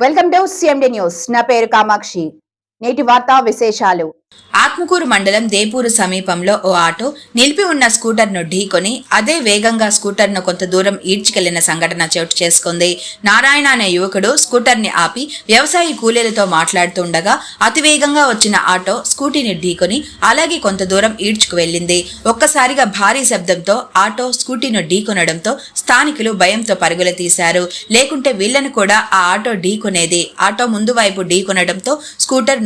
Welcome to CMD news నా పేరు కామాక్షి నేటి వార్తా విశేషాలు. ఆత్మకూరు మండలం దేపూరు సమీపంలో ఓ ఆటో నిలిపి ఉన్న స్కూటర్ను ఢీకొని అదే వేగంగా స్కూటర్ను కొంత దూరం ఈడ్చుకెళ్ళిన సంఘటన చోటు చేసుకుంది. నారాయణ అనే యువకుడు స్కూటర్ని ఆపి వ్యవసాయ కూలీలతో మాట్లాడుతుండగా అతివేగంగా వచ్చిన ఆటో స్కూటీని ఢీకొని అలాగే కొంత దూరం ఈడ్చుకు వెళ్ళింది. ఒక్కసారిగా భారీ శబ్దంతో ఆటో స్కూటీను ఢీకొనడంతో స్థానికులు భయంతో పరుగులు తీశారు. లేకుంటే వీళ్ళను కూడా ఆ ఆటో ఢీకొనేది. ఆటో ముందు వైపు ఢీకొనడంతో scooter